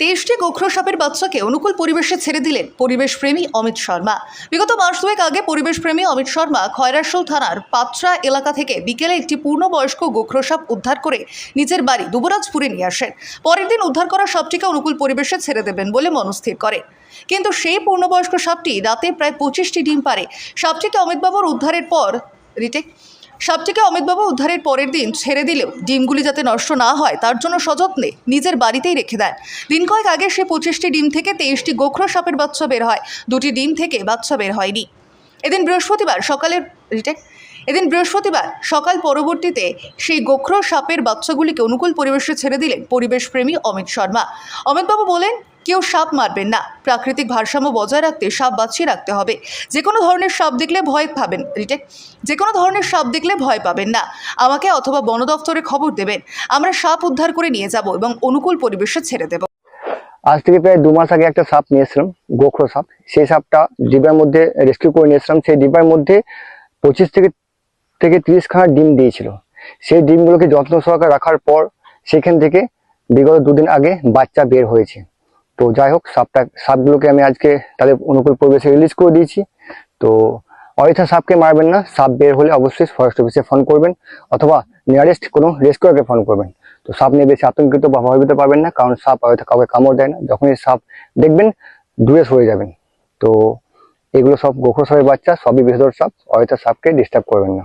তেইশটি গোখরো সাপের বাচ্চাকে অনুকূল পরিবেশে ছেড়ে দিলেন পরিবেশ প্রেমী অমিত শর্মা। বিগত মাস দুয়েক আগে পরিবেশ প্রেমী অমিত শর্মা খয়রাশোল থানার পাত্রা এলাকা থেকে বিকেলে একটি পূর্ণবয়স্ক গোখরো সাপ উদ্ধার করে নিজের বাড়ি দুবরাজপুরে নিয়ে আসেন। পরের দিন উদ্ধার করা সাপটিকে অনুকূল পরিবেশে ছেড়ে দেবেন বলে মনস্থির করে। কিন্তু সেই পূর্ণবয়স্ক সাপটি রাতে প্রায় পঁচিশটি ডিম পারে সাপটিকে অমিতবাবুর উদ্ধারের পর রিটেক সাপটিকে অমিতবাবু উদ্ধারের পরের দিন ছেড়ে দিলেও ডিমগুলি যাতে নষ্ট না হয়, তার জন্য সযত্নে নিজের বাড়িতেই রেখে দেন। দিন কয়েক আগে সে পঁচিশটি ডিম থেকে তেইশটি গোখরো সাপের বাচ্চা বের হয়। দুটি ডিম থেকে বাচ্চা বের হয়নি। এদিন বৃহস্পতিবার সকালের রিটেক এদিন বৃহস্পতিবার সকাল পরবর্তীতে সেই গোখরো সাপের বাচ্চাগুলিকে অনুকূল পরিবেশে ছেড়ে দিলেন পরিবেশপ্রেমী অমিত শর্মা। অমিতবাবু বলেন কেউ সাপ মারবেন না। প্রাকৃতিক ভারসাম্য বজায় রাখতে সাপ বাঁচিয়ে রাখতে হবে। যে কোনো ধরনের সাপ দেখলে ভয় পাবেন। রিটেক যে কোনো ধরনের সাপ দেখলে ভয় পাবেন না। আমাকে অথবা বন দফতরে খবর দেবেন। আমরা সাপ উদ্ধার করে নিয়ে যাব এবং অনুকূল পরিবেশে ছেড়ে দেব। আজ থেকে প্রায় দু মাস আগে একটা সাপ নিয়েছিলাম, গোখরো সাপ। সেই সাপটা ডিবার মধ্যে রেস্কিউ করে নিয়েছিলাম। সেই ডিবার মধ্যে পঁচিশ থেকে থেকে তিরিশ খানা ডিম দিয়েছিল। সেই ডিমগুলোকে যত্ন সহকারে রাখার পর সেখান থেকে বিগত দুদিন আগে বাচ্চা বের হয়েছে। তো যাই হোক সাপটা সাপগুলোকে আমি আজকে তাদের অনুকূল পরিবেশে রিলিজ করে দিয়েছি। তো অযথা সাপকে মারবেন না, সাপ বের হলে অবশ্যই ফরেস্ট অফিসে ফোন করবেন অথবা নিয়ারেস্ট কোনো রেস্কিউকে ফোন করবেন। তো সাপ নিয়ে বেশি আতঙ্কিত বা ভয়ভীত পারবেন না, কারণ সাপ হয়তো কাউকে কামড় দেয় না। যখনই সাপ দেখবেন, দূরে সরে যাবেন। তো এগুলো সব গোখর বাচ্চা, সবই বিষধর সাপ হয়তো সাপকে ডিস্টার্ব করবেন না।